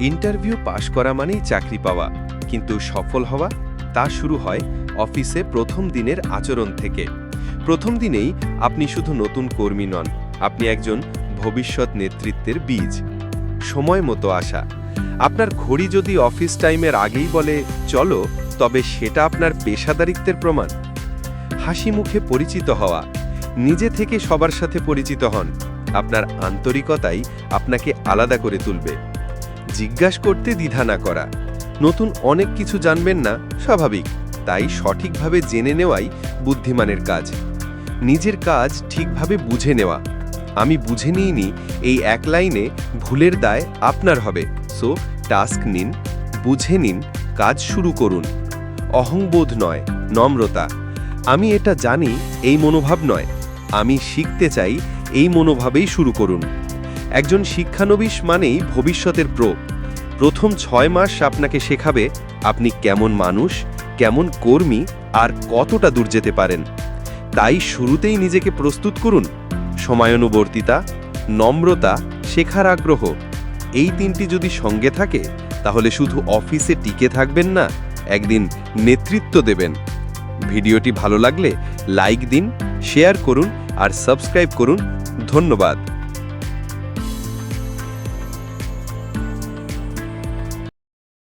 Interview পাশ করা মানেই চাকরি পাওয়া, কিন্তু সফল হওয়া, তা শুরু হয় অফিসে প্রথম দিনের আচরণ থেকে। প্রথম দিনেই আপনি শুধু নতুন কর্মী নন, আপনি একজন ভবিষ্যৎ নেতৃত্বের বীজ। সময় মতো আসা। আপনার ঘড়ি যদি অফিস টাইমের আগেই বলে, চলো তবে সেটা আপনার পেশাদারিত্বের প্রমাণ। হাসি মুখে পরিচিত হওয়া। নিজে থেকে সবার সাথে পরিচিত হন। আপনার আন্তরিকতাই আপনাকে আলাদা করে তুলবে। জিজ্ঞাস করতে দ্বিধা না করা। নতুন অনেক কিছু জানবেন না, স্বাভাবিক। তাই সঠিকভাবে জেনে নেওয়াই বুদ্ধিমানের কাজ। নিজের কাজ ঠিকভাবে বুঝে নেওয়া। আমি বুঝে নিইনি এই এক লাইনে ভুলের দায় আপনার হবে। সো, টাস্ক নিন, বুঝে নিন, কাজ শুরু করুন। অহংবোধ নয়, নম্রতা। আমি এটা জানি, এই মনোভাব নয়। আমি শিখতে চাই, এই মনোভাবেই শুরু করুন। একজন শিক্ষানবিশ মানেই ভবিষ্যতের প্রো প্রথম ছয় মাস আপনাকে শেখাবে আপনি কেমন মানুষ, কেমন কর্মী আর কতটা দূর যেতে পারেন। তাই শুরুতেই নিজেকে প্রস্তুত করুন। সময়ানুবর্তিতা, নম্রতা, শেখার আগ্রহ, এই তিনটি যদি সঙ্গে থাকে, তাহলে শুধু অফিসে টিকে থাকবেন না, একদিন নেতৃত্ব দেবেন। ভিডিওটি ভালো লাগলে লাইক দিন, শেয়ার করুন আর সাবস্ক্রাইব করুন। ধন্যবাদ।